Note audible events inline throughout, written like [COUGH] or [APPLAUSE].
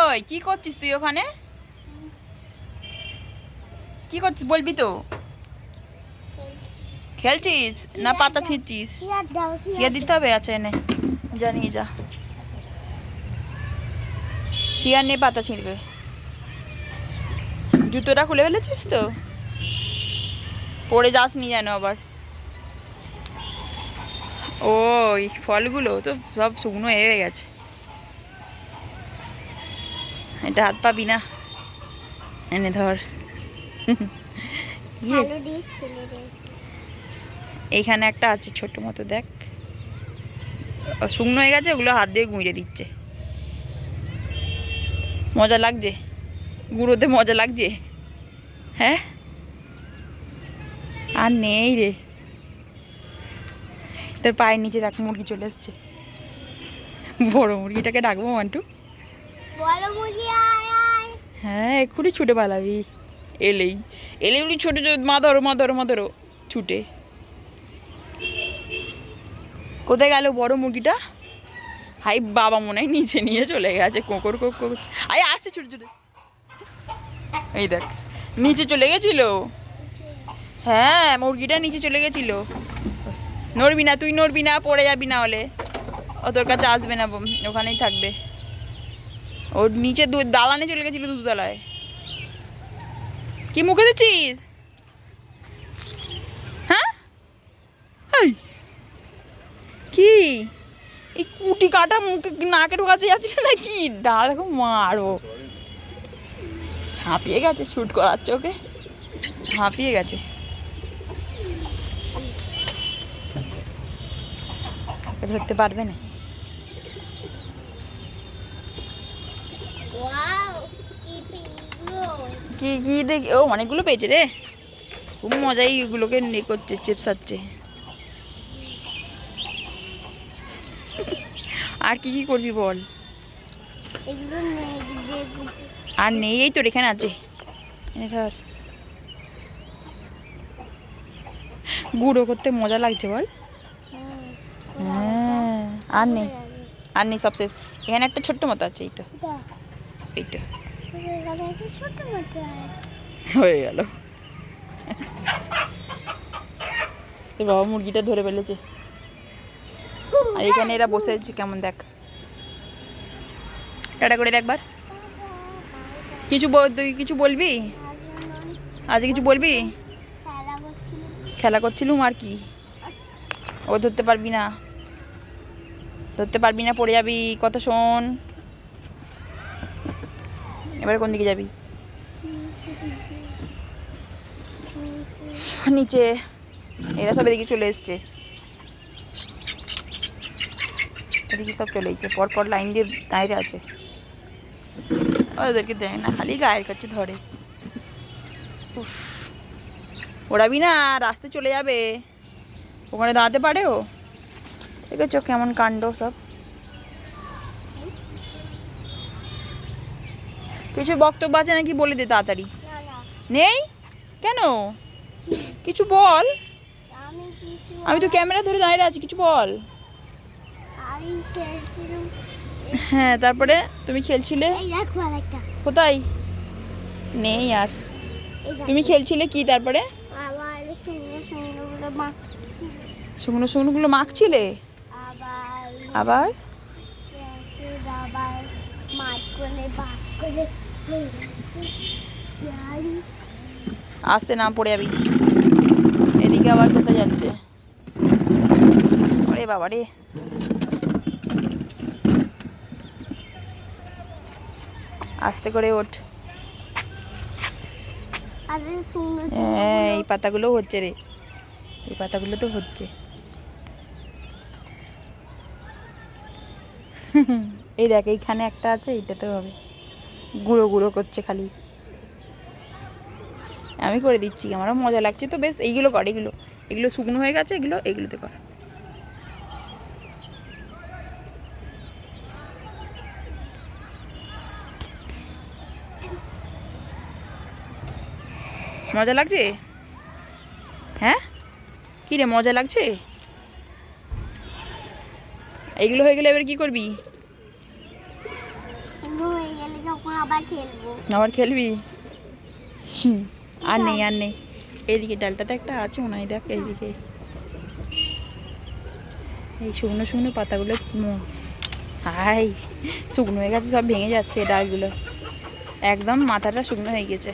ওই কি করছিস তুই ওখানে? কি করছিস বলবি তো? খেলছিস না পাতা ছিঁড়ছিস চিয়া দিতে হবে? আচ্ছা এনে জানিয়ে যা। চিয়ার নিয়ে পাতা ছিঁড়বে। জুতোটা খুলে ফেলেছিস তো? পড়ে যাস নি যেন আবার। ওই ফলগুলো তো সব শুকনো হয়ে গেছে। এটা হাত পাবি না এনে ধর। [LAUGHS] ইয়ে, এইখানে একটা আছে ছোট মতো দেখ। শুকনো হয়ে গেছে ওগুলো হাত দিয়ে গুঁড়ে দিচ্ছে। মজা লাগছে? গুঁড়োতে মজা লাগছে? হ্যাঁ? আর নেই রে। তোর পায়ের নিচে দেখ মুরগি চলে এসছে। বড় মুরগিটাকে ডাকবো মান্টু বলো মুরগি আয় আয় হ্যাঁ এক্ষুনি ছুটে পালাবি। এলেই। এলেই বলি ছোটো মা ধরো মা ধরো মা ধরো। ছুটে। কোথায় গেল বড় মুরগিটা? হাই বাবা, মনে হয় নিচে নিয়ে চলে গেছে কোকর কোক করছে আই আসছে ছুটে ছুটে। এই দেখ, নিচে চলে গেছিল। হ্যাঁ মুরগিটা নিচে চলে গেছিল। নড়বি না, তুই নড়বি না, পড়ে যাবি না হলে। ও তোর কাছে আসবে না ওখানেই থাকবে। ওর নিচে দালানে চলে গেছিল দুতলায়। কি মুখে দিচ্ছিস? হ্যাঁ? কি? এই কুটি কাটা মুখে নাকে ঢোকাতে যাচ্ছিল না কি দাঁড়া দেখো মারো হাঁপিয়ে গেছে শ্যুট করাচ্ছে ওকে। হাঁপিয়ে গেছে। ধরতে পারবে না। কি কি দেখি? ও অনেকগুলো পেয়েছে রে। খুব মজাই এগুলোকে নে করছে চেপসাচ্ছে আর কি কি করবি বল? আর নেই এই তোর এখানে আছে। এনে ধর। গুঁড়ো করতে মজা লাগছে বল। হ্যাঁ আর নেই। আর নেই সব শেষ। এখানে একটা ছোট্ট মতো আছে এই তো। এইটা হয়ে গেল বাবা মুরগিটা ধরে ফেলেছে। আর এখানে এরা বসে আছে কেমন দেখ। টাটা করে দেখবার কিছু তুই কিছু বলবি? আজ কিছু বলবি? খেলা খেলা করছিলুম আর কি? ও ধরতে পারবি না। ধরতে পারবি না পড়ে যাবি। কত শোন। এবারে কোন দিকে যাবি? নিচে। এরা সব এদিকে চলে এসছে। এদিকে সব চলে এসছে। পরপর লাইন দিয়ে দাঁড়িয়ে আছে। ওদেরকে দেয় না খালি গায়ের কাছে ধরে। উফ। ওড়াবি না রাস্তায় চলে যাবে। ওখানে দাঁড়াতে পারে ও দেখেছ কেমন কাণ্ড সব? কিছু বক্তব্য আছে নাকি বলে দে তাড়াতাড়ি? নেই? কেন? কিছু বল। আমি তো ক্যামেরা ধরে দাঁড়িয়ে আছি কিছু বল। হ্যাঁ তারপরে তুমি খেলছিলে? কোথায়? নেই আর। তুমি খেলছিলে কি তারপরে? শুকনো শুকনোগুলো মাখছিলে। আবার আবার? মাছ করে বাদ করে আসতে না পড়ে যাবি। এদিকে আবার কোথায় যাচ্ছে। ওরে বাবা রে। আস্তে করে ওঠ। এই পাতাগুলো হচ্ছে রে। এই পাতাগুলো তো হচ্ছে। এই দেখ, এইখানে একটা আছে এইটাতে হবে। গুঁড়ো গুঁড়ো করছে খালি। আমি করে দিচ্ছি, আমারও মজা লাগছে। তো বেশ, এইগুলো কর এগুলো এগুলো শুকনো হয়ে গেছে, এগুলো, এগুলোতে কর। মজা লাগছে? হ্যাঁ? কী রে, মজা লাগছে? এইগুলো হয়ে গেলে এবার কি করবি সুন্দর হয়ে গেলে যখন আবার খেলবি। আর নেই আর নেই। এইদিকে ডালটাতে একটা আছে ওনাই দেখ এইদিকে। এই শুকনো শুকনো পাতাগুলো হাই শুকনো হয়ে গেছে সব ভেঙে যাচ্ছে ডালগুলো। একদম মাথাটা শুকনো হয়ে গেছে।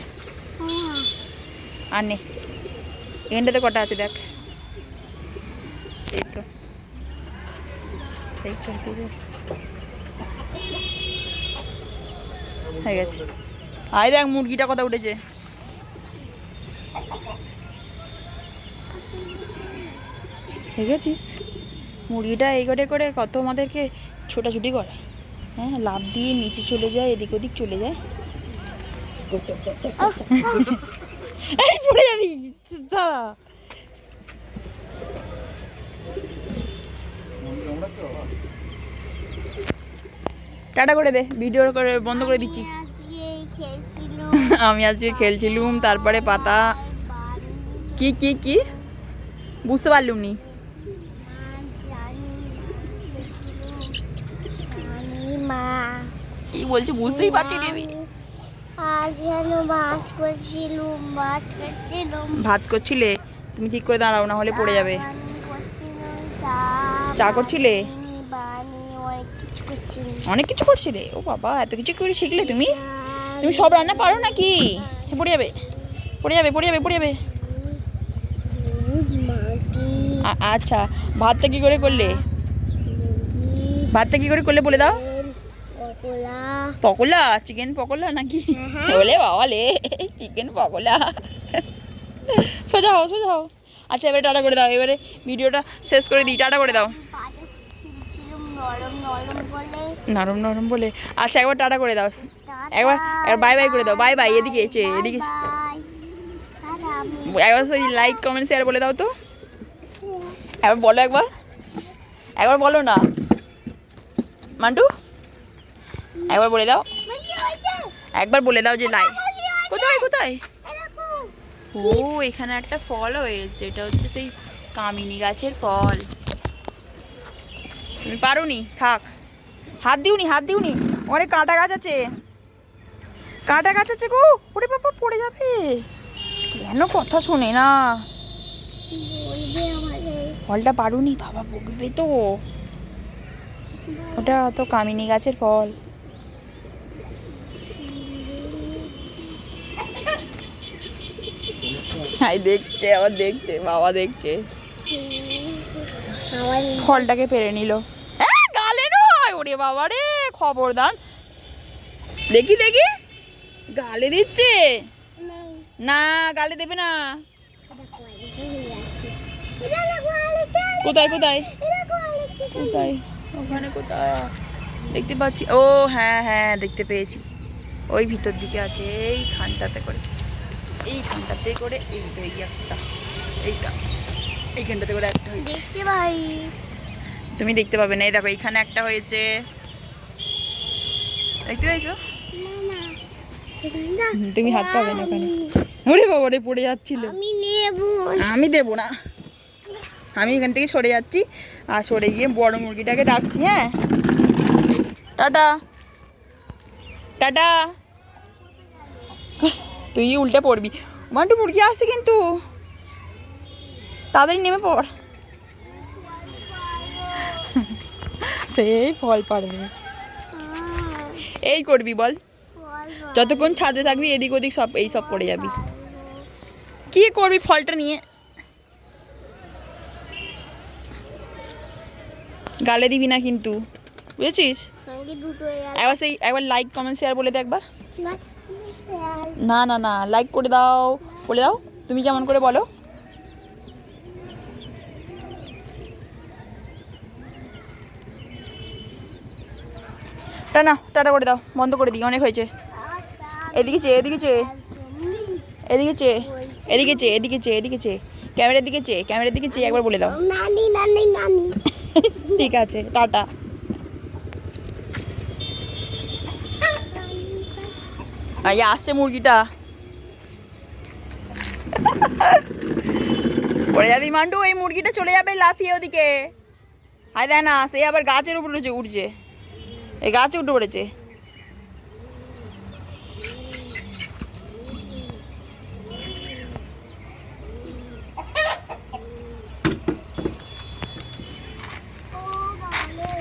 আর নেই। এখানটাতে কটা আছে দেখ? এই তো এই তো। হয়ে গেছে। আয় দেখ মুরগিটা কথা উঠেছে। দেখেছিস মুরগিটা এই করে করে কত আমাদেরকে ছোটাছুটি করে হ্যাঁ লাভ দিয়ে নিচে চলে যায় এদিক ওদিক চলে যায়। এই পড়ে যাবি দাঁড়া। টাটা করে দে ভিডিও করে বন্ধ করে দিচ্ছি। আমি আজকে খেলছিলাম। [LAUGHS] তারপরে পাতা। কি কি কি? বুঝতে পারলুম নি। মা কি বলছি বুঝতেই পারছি করছিলুম ভাত করছিলে? তুমি ঠিক করে দাঁড়াও না হলে পড়ে যাবে। চা চা করছিলে? অনেক কিছু করছিলে ও বাবা এত কিছু করে শিখলে তুমি? তুমি সব রান্না পারো নাকি? পড়ে যাবে। পড়ে যাবে পড়ে যাবে পড়ে যাবে। আচ্ছা ভাতটা কি করে করলে? ভাতটা কি করে করলে বলে দাও। পকোড়া চিকেন পকোলা নাকি? বলে বাবা লে চিকেন পকোলা সোজা হও সোজা হও। আচ্ছা এবারে টাটা করে দাও এবারে ভিডিওটা শেষ করে দিই টাটা করে দাও। নরম নরম বলে। আচ্ছা একবার টাটা করে দাও। একবার একবার বাই বাই করে দাও। বাই বাই এদিকে এসে এদিকে একবার লাইক কমেন্ট শেয়ার বলে দাও তো। একবার বলো একবার। একবার বলো না। মান্টু একবার বলে দাও? একবার বলে দাও যে লাইক কোথায় কোথায়? ও এখানে একটা ফল হয়েছে। এটা হচ্ছে সেই কামিনী গাছের ফল। তুমি পারোনি, থাক। হাত দিওনি হাত দিওনি। অনেক কাঁটা গাছ আছে। কাঁটা গাছ আছে গো। ওরে বাবা, পড়ে যাবে। কেন কথা শোনে না। ফলটা পারুনি, বাবা, বকবে তো। ওটা তো কামিনী গাছের ফল। দেখছে, আবার দেখছে, বাবা দেখছে। ফলটাকে পেরে নিল। গালে নয়! ওরে বাবা রে, খবরদার। দেখি দেখি। গালে দিচ্ছে। না, গালে দেবে না। কোথায় কোথায়? কোথায়? ওখানে কোথায়? দেখতে পাচ্ছি। ও হ্যাঁ হ্যাঁ দেখতে পেয়েছি। ওই ভিতর দিকে আছে এই খানটাতে করে। এই খানটাতে করে এই তো এই একটা এইটা। এইখানটাতে করে একটা হয়েছে। দেখতে ভাই তুমি দেখতে পাবে না এই দেখো এইখানে একটা হয়েছে। দেখতে পেয়েছ? তুমি হাত পাবে না ওখানে। ওরে বাবা রে পড়ে যাচ্ছিল। আমি নেব। আমি দেবো না। আমি এখান থেকে সরে যাচ্ছি আর সরে গিয়ে বড় মুরগিটাকে ডাকছি হ্যাঁ? টাটা। টাটা। তুই উল্টে পড়বি। মান্টু মুরগি আসছে কিন্তু। তাড়াতাড়ি নেমে পড়। সেই ফল পারবে। এই করবি বল। যতক্ষণ ছাদে থাকবি এদিক ওদিক সব এই সব করে যাবি। কি করবি ফলটা নিয়ে? গালে দিবি না কিন্তু। বুঝেছিস? একবার সেই একবার লাইক কমেন্ট শেয়ার বলে দে একবার। না, না না না লাইক করে দাও বলে দাও। তুমি কেমন করে বলো? টানা টাটা করে দাও বন্ধ করে দিই অনেক হয়েছে। এদিকে চেয়ে এদিকে চেয়ে। এদিকে চেয়ে এদিকে চেয়ে এদিকে চেয়ে এদিকে চেয়ে। ক্যামেরার দিকে চেয়ে ক্যামেরার দিকে চেয়ে একবার বলে দাও। ঠিক আছে টাটা। এই আসছে মুরগিটা। পড়ে যাবি মান্টু এই মুরগিটা চলে যাবে লাফিয়ে ওদিকে। আয় দেয় না সে আবার গাছের উপর উঠছে উঠছে। এই গাছে উঠে পড়েছে।